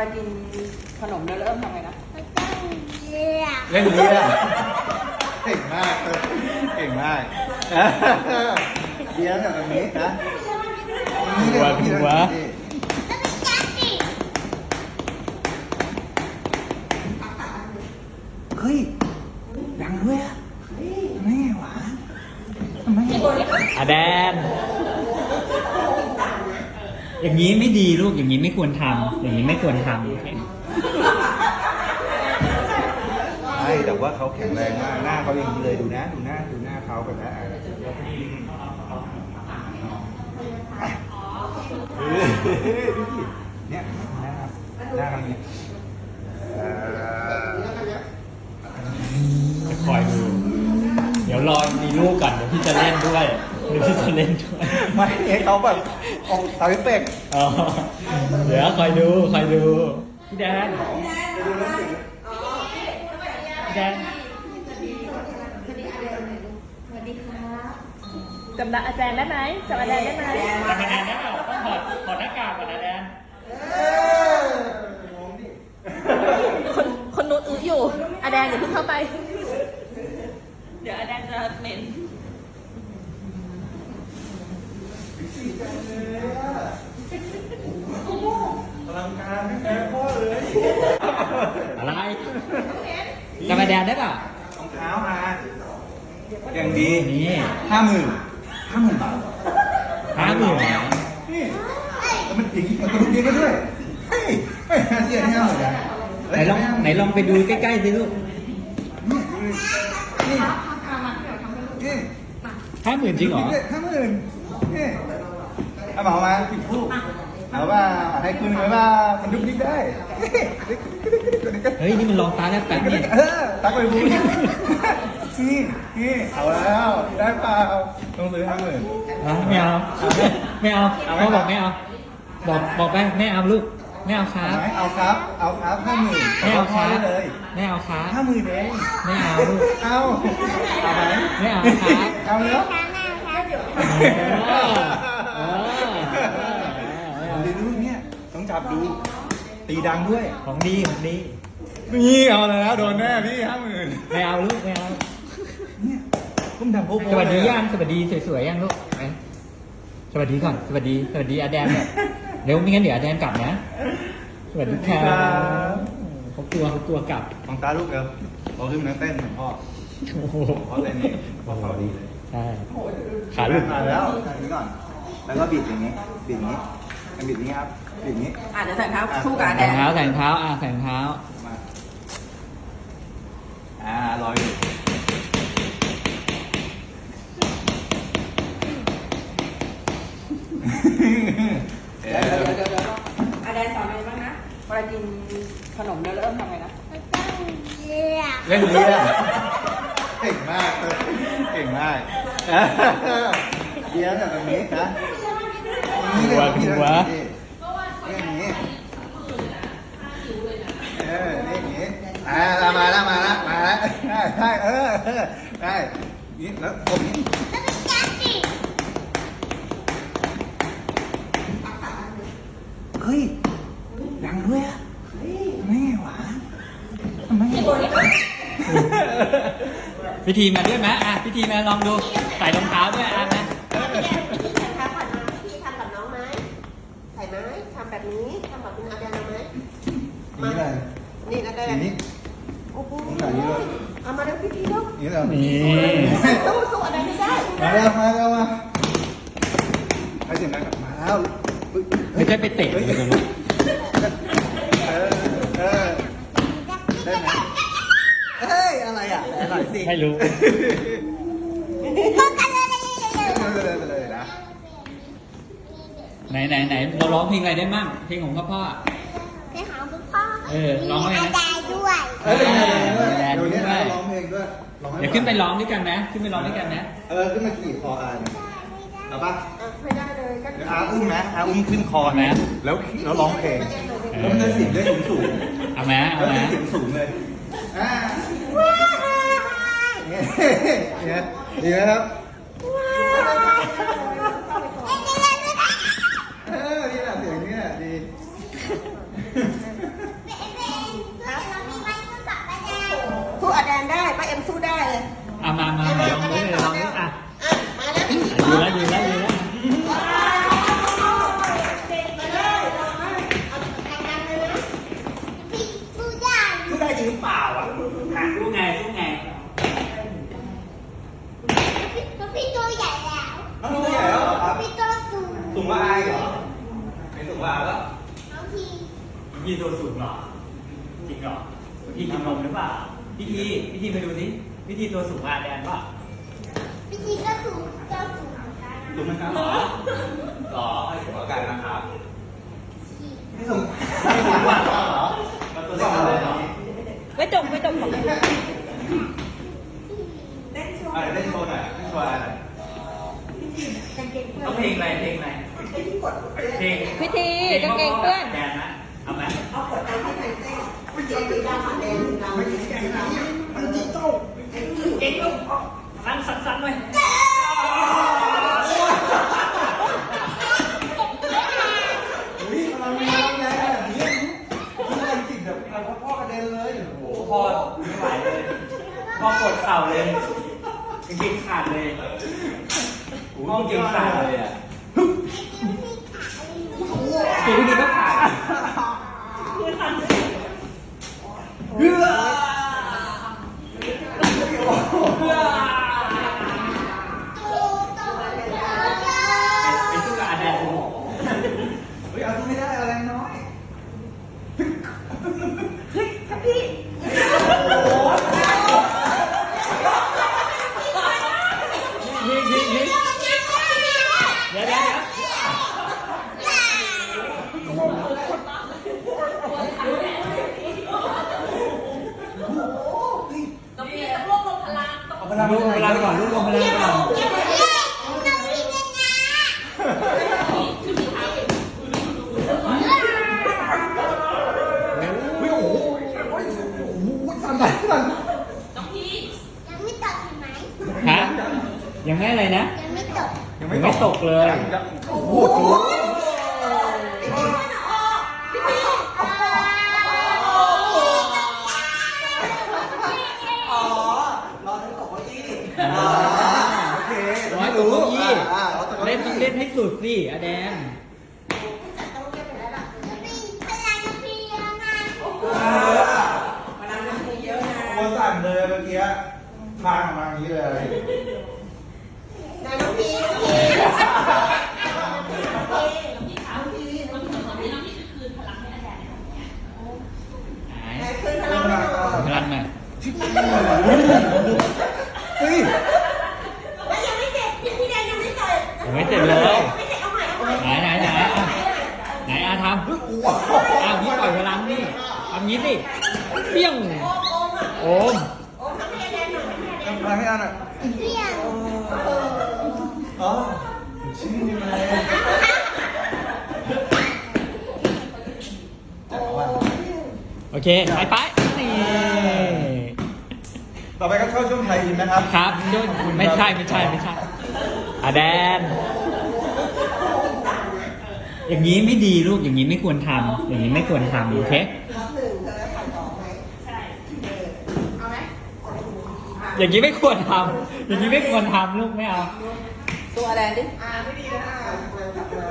ลากินขนมแล้วเริ่มทำไงนะมันต้องเลือกเล่นเรือเก่งมากเลยเก่งมากเดียวจากตรงนี้นะนี่เดี๋ยวพี่หัวนี่แล้วมันจับสิเฮ้ยดังด้วยอะทำไมไงวะทำไมไงอาแดน อย่างนี้ไม่ดีลูกอย่างนี้ไม่ควรทำอย่างนี้ไม่ควรทำใช่แต่ว่าเขาแข็งแรงมากหน้าเขาอย่างนี้เลยดูนะดูหน้าดูหน้าเขากันนะอะเฮ้ยดูดิเนี่ยหน้าหน้าเขาเนี่ยอ่าคอยดู เดี๋ยวรอมีลูกก่อนเดี๋ยวพี่จะเล่นด้วย เดี๋ยวพี่จะเล่นด้วยไม่ให้เขาแบบออกสาวเอฟเฟกต์อ๋อเดี๋ยวคอยดูคอยดูพี่แดนพี่แดนจำอาจารย์ได้ไหมจำอาจารย์ได้ไหมแต่คะแนนได้เปล่าต้องถอดถอดหน้ากากก่อนนะแดนคนคนนู้นอื้ออยู่อาแดนอย่าเพิ่งเข้าไป เดี๋ยวอาแดนจะเหม็น พลังการไม่แพ้พ่อเลยอะไรจำอาแดนได้เปล่ารองเท้ามาอย่างดีนี่ห้าหมื่นห้าหมื่นบาทห้าหมื่นนี่แล้วมันอย่างนี้มันกระดุกยิงกันด้วยเฮ้ยไม่น่าเชื่อที่ห้าหมื่นนะไหนลองไหนลองไปดูใกล้ๆสิลูกนี่นี่นี่ห้าหมื่นจริงเหรอห้าหมื่นนี่ เอาบอกมาผิดคู่เอาว่าให้คุณไว้ว่ามันดุกดิกได้เฮ้ย นี่มันลองตาแลบแป๊บนี่เออตักไปบูนี่นี่เอาแล้วได้เปล่าต้องซื้อห้าหมื่นอะไม่เอาไม่เอาเขาบอกไม่เอา บอกบอกไปไม่เอาลูกไม่เอาครัเอาบไหมเอาครับ เอาครับห้าหมื่นไม่เอาคพอรัได้บเลยไม่เอาครับห้าหมื่นเองไม่เอาลูกเอาเอาไหมไม่เอาครับเอาเนาะทางหน้าครับเดี๋ยวเออเออเออ เดี๋ยวดูเนี่ยต้อง จับดู ตีดังด้วย ของดีของดีนี่เอาแล้วโดนแน่พี่ห้าหมื่นไม่เอาลูกไม่เอาเนี่ยพุ่มทำโป๊ะสวัสดีย่างสวัสดีสวยๆย่างลูกไปสวัสดีก่อนสวัสดีสวัสดีอาแดนเนี่ยเร็วไม่งั้นเดี๋ยวอาแดนกลับนะสวัสดีครับเขากลัวเขากลัวกลับมองตาลูกเร็วโตขึ้นมาเต้นเหมือนพ่อโอ้โหพ่อเต้นนี่พ่อเขาดีเลยใช่ขาลูกมาแล้วทางนี้ก่อน แล้วก็บิดอย่างนี้บิดอย่างนี้บิดอย่างนี้ครับบิด อย่างนี้อะเดี๋ยวใส่รองเท้าสู้กับอาแดใส่รองนเท้าใส่รองเท้าอะใส่รองเท้ามาอ่ารออยู่เอเดี๋ยวอเดี๋ยวเดี๋ยวเดี๋ยวอาแดนสอนอะไรบ้างนะเวลากินขนมแล้วเริ่มทำไงนะมันต้องเลือกเล่นเรือเก่งมากเลยเก่งมากเดียวจากตรงนี้นะนี่เลยพี่ทำอย่างนี้นี่อย่างนี้เออนี่อย่างนี้อ่ามาแล้วมาแล้วมาแล้ว ได้เออเออได้นี่แล้วผมนี่แล้วมันจับสิเฮ้ยดังด้วยอะทำไมไงวะทำไมไงวะพิธีมาด้วยไหมอะพิธีมาลองดูใส่รองเท้าด้วยอะนะพี่ทำก่อนนะพี่ทำกับน้องไหมใส่ไหมทำแบบนี้ทำแบบคุณอาแดนเอาไหมนี่เลยนี่นะแดอันนนี้โอ้โหนี่แบบนี้ เลยเอามาเร็วพี่พี่เร็วนี่เลยนี่สู้สู้อะไรไม่ได้มาแล้วมาแล้วมาให้เสียงดังมาแล้วไม่ใช่ไปเตะเลยนะลูกเออเออได้ไหมเฮ้ยอะไรอะอะไรสิไม่รู้ก็กันเลยเลยเลยเลยเลยเลยนะไหนไหนไหนเราร้องเพลงอะไรได้มั่งเพลงของพ่อพ่อไปหาคุณพ่อเออร้องไงมีนะอาจารย์ด้วยเอ้ยแดนเดี๋ยวนี้ด้วยร้องเพลง ด้วยร้องให้เดี๋ยวขึ้นไปร้องด้วยกันนะ ขึ้นไปร้องด้วยกันนะ เออ ขึ้นมาขี่คออ่านเอาป่ะอะไม่ได้เลยก็เดี๋ยวอาอุ้มนะอาอุ้มขึ้นคอนะ แล้วแล้วร้องเพลงเออแล้วมันจะเสียงได้สูงสูงเอาไหมๆเอาแล้วไหมจะเสียงสูงเลยอ่าเนี่ยเนี่ยดีไหมครับ หมครับหรอหรอให้สูงกว่ากันนะครับไม่สูงไม่สูงกว่าเหรอเราตัวเล็กเลยเหรอไว้จบไว้จบของอะไรเล่นโชว์หน่อยเล่นโชว์อะไรหน่อยเอาเพลงอะไรเพลงอะไรเพลงพิธีกางเกงเพื่อนแดนนะเอาไหมเอาขวดน้ำให้ใครเต้นมันจะมีดาวแดงดาวไม่ใช่แดงดาวมันจิโต้เก่งลูกสั้นสั้นสั้นเลยา เอาพลังลูกพลังก่อนลูกลงพลังก่อนเฮ้ยโอ้โหโอ้ยโอ้โหสั่นไหนสั่นยังไม่ตกเห็นไหมฮะยังไม่อะไรนะยังไม่ตกยังไม่ตกเลยยังโอ้โห อี้อ่าโอเคร้อยตัวเก้าอี้อ่าเอาตัวเล่เล่นนต้องเล่นให้สุดสิอาแดนพี่พลังพี่เยอะมากพลังมันมีเยอะนะตัวสั่นเลยเมื่อกี้คลางออกมาอย่างนี้เลย นายน้องพีน้องพีไหนนายคืนพลังให้หน่อยพลังหน่อยเฮ้ย แล้วยังไม่เสร็จพี่พี่แดนยังไม่เสร็จ ยังไม่เสร็จเลย ไม่เสร็จเอาใหม่เอาใหม่ ไหนไหนไหนอะไหนอาทำอ้าวพี่ปล่อยพลังนี่ทำงี้สิเปี้ยง โอมโอมอะ โอม โอมทำให้แดนหน่อยทำให้แดน ทำอะไรให้อันอะ เพียง อ๋อชื่ออะไรแต่ว่า โอเคไปไปนี่ต่อไปก็เข้าช่วงไทยอินนะครับครับยุ่นไม่ใช่ไม่ใช่ไม่ใช่อาแดน อย่างนี้ไม่ดีลูกอย่างนี้ไม่ควรทำอย่างนี้ไม่ควรทำโอเครอบหนึ่งเธอผ่านต่อไหมใช่เอาไหมอย่างนี้ไม่ควรทำอย่างนี้ไม่ควรทำลูกไม่เอาตัวแดนดิอ่าไม่ดีนะอะมากลับมา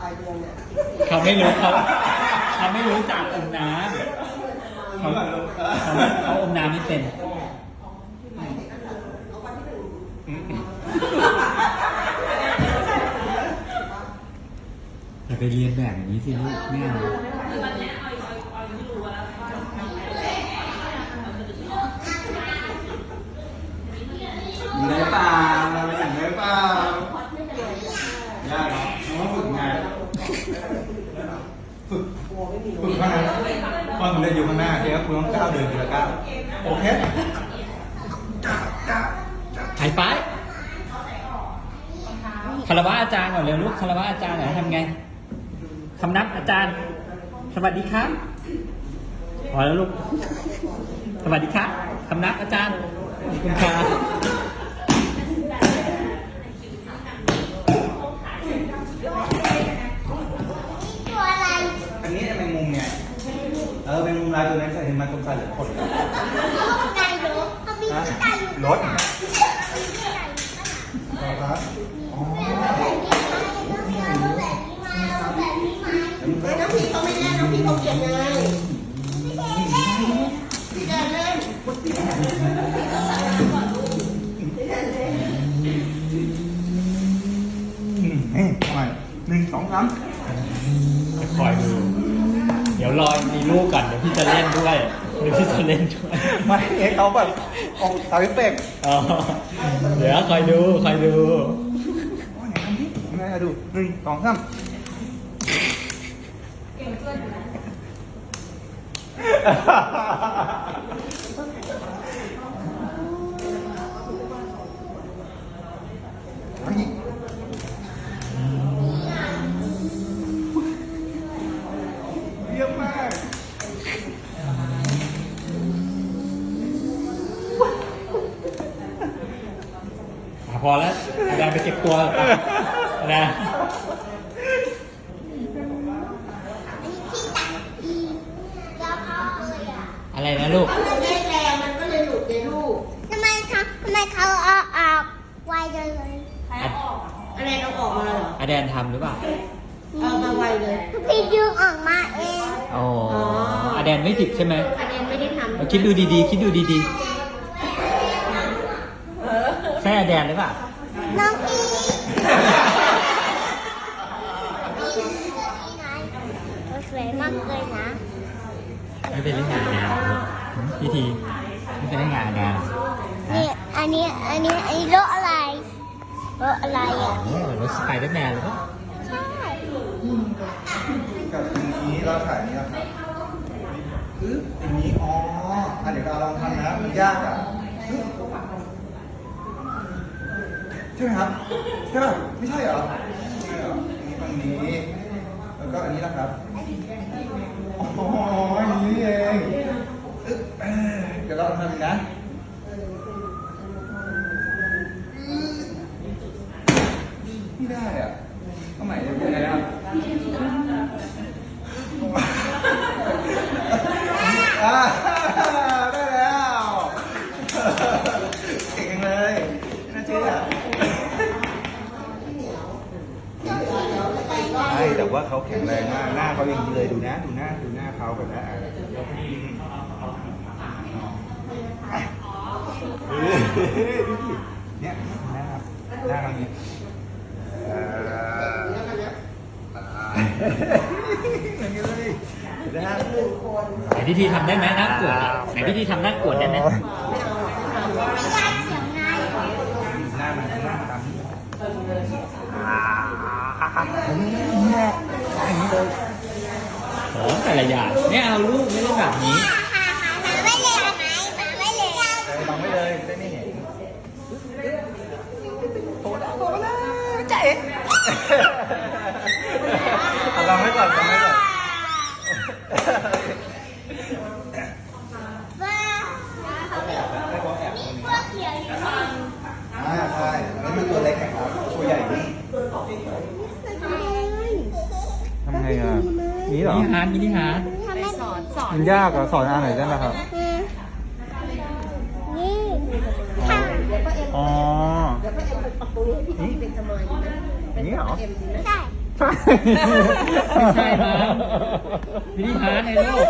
ปลายเดือนเนี่ย เขาไม่รู้เขาเขาไม่รู้จักอมน้ำ เขาเขาเขาอมน้ำไม่เป็นอย่าไปเรียนแบบอย่างนี้สิลูกไม่เอาอยู่ในป่าเราอยู่ในป่ายากเนาะฝึกงานฝึกฝึกข้างในตอนผมเรียนอยู่ข้างหน้าเดี๋ยวคุณต้องก้าวเดินทีละก้าวโอเคหายไปคารวะอาจารย์ก่อนเร็วลูกคารวะอาจารย์หน่อยทำไงคำนับอาจารย์ สวัสดีครับพอแล้วลูก สวัสดีครับคำนับอาจารย์ขอบคุณครับ ตัวอะไร อันนี้แมงมุม เออเป็นมุมลายตัวนั้นใส่เห็นมันตรงใส่เหลือคนเลยไก่รถเขามีที่ไก่อยู่รถมีที่ไก่อยู่ข้างหลังเหรอครับอ๋อแบบนี้มาแบบนี้มาแบบนี้มาเฮ้ยน้องพี่เขาไม่เล่นน้องพี่เขาเก็บเลยพี่เดินเล่นนี่ทำไมหนึ่งสองสามคอยดู เดี๋ยวรอมีลูกก่อนเดี๋ยวพี่จะเล่นด้วยเดี๋ยวพี่จะเล่นด้วยไม่เอ๊ะเขาแบบออกสาวเฟกต์อ๋อเดี๋ยวคอยดูคอยดูโอ้ยไหนทำดิยังไงอะดูหนึ่งสองสามเล้วเขาเลยอะอะไรนะลูกเขาเลยเล่นแรงมันก็เลยหลุดในลูกทำไมเขาทำไมเขาเอาออกไวจังเลยอะไรเอาออกมาเหรออาแดนทำหรือเปล่าเอามาไวเลยพี่ดึงออกมาเองอ๋ออาแดนไม่ผิดใช่ไหมอันนี้ไม่ได้ทำเราคิดดูดีๆ คิดดูดีๆใช่อาแดนหรือเปล่าน้องพี่พี่ไง สวยมากเลยนะไม่เป็นเรื่องงานอานพี่ทีไม่เป็นเรื่องงานอานนี่อันนี้อันนี้อันนี้รถอะไรรถอะไรอะรถสไปเดอร์แมนหรือเปล่าใช่กับทีนี้เราถ่ายนี้ครับปึ๊บอย่างนี้อ๋ออะเดี๋ยวเราลองทำนะมันยากอะ ใช่ไหมครับใช่ป่ะไม่ใช่เหรอไม่ใช่เหรออันนี้ฝั่งนี้ แล้วก็อันนี้นะครับอ๋ออันนี้เองเอ้ยเดี๋ยวเราทำอีกนะไม่ได้อะเอาใหม่ยังไงนะครับ อ่าได้แล้วเก่งจังเลยน่าเชื่อใช่แต่ว่าเขาแข็งแรงมาก หน้าเขายังดีเลยดูนะ ดูหน้า ดูหน้าเขาแบบนะอะเออ ดูดิเนี่ยหน้าหน้าเขาอย่างนี้อ่าอย่างนี้เลยนไหมฮะไหนพี่ทีทำได้ไหมน่ากวดไหนพี่ทีทำน่ากวดได้ไหมไม่ได้เสียงไงหน้ามันหน้าตามนี้อ่าเนี่ยอย่างนี้เลยโอ้แต่ละอย่างไม่เอาลูกไม่เล่นแบบนี้ หาหาหาไม่เลยไหมหาไม่เลย แต่บังไม่เลยได้ไม่เห็นโตแล้วโตแล้วใจ เอาบังไว้ก่อนบังไว้ก่อนว้าให้เขาแอบตรงนี้พวกเขียวอยู่นี่อ่าใช่นี่มันตัวเล็กนะครับตัวใหญ่นี่ทำไงอะนี่เหรอมินิฮาร์ดมินิฮาร์ดทำไมสอนสอนมันยากเหรอสอนอันไหนได้ไหมครับ นี่ค่ะ อ๋อเดี๋ยวพ่อเอ็มไปปรับปรุงให้พี่ที่เป็นสม อยดีไหมอย่างนี้เหรอเอ็มดีไหมใช่ใช่ ไม่ใช่มั้งมินิฮาร์ดไงลูก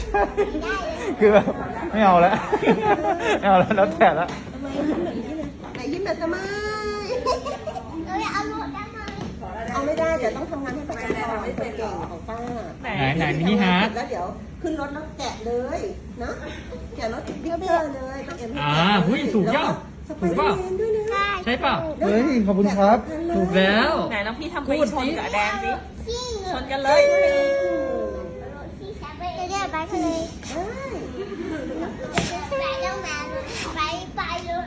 ใช่ คือแบบไม่เอาแล้ว ไม่เอาแล้วแล้วแต่ละไหนยิ้มแบบสมอยเราจะเอารถได้ไหมเอาไม่ได้เดี๋ยวต้องทำงานให้ประจำก่อนเป็นเก่งของป้าไหนไหนมินิฮาร์ดแล้วเดี๋ยวขึ้นรถแล้วแกะเลยนะแกะรถบิ๊กเกอร์เลยป้าเอ็มให้อ่าหุ้ยถูกยัง สไปถูกเดอเปล่าร์แมนด้วยนะ ใช่เปล่าเฮ้ย ขอบคุณครับ ถูกแล้ว ไหนน้องพี่ทำไปชนกับอาแดนสิซิ่งชนกันเลยที่ฉันไปเรียกไปเลยไปต้องมาไปไปเลย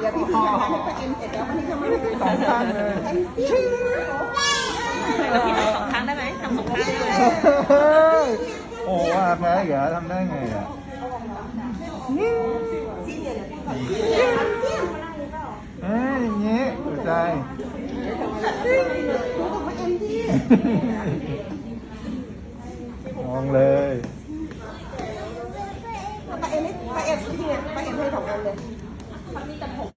เดี๋ยวพี่ทำงานให้ป้าเอ็มเสร็จแล้ววันนี้ทำมาให้สองข้างเลยทำซิ่งแล้วพี่ทำสองครั้งได้ไหมทำสองครั้งได้ไหมโอ้ว่าแพ้เหรอทำได้ไงอะซิ่งเนี่ย เอ้ยอย่างงี้ถูกใจ มองเลยป้าเอ็มไม่ป้าเอ็มที่ไงป้าเอ็มให้สองอันเลยเขามีแต่ผม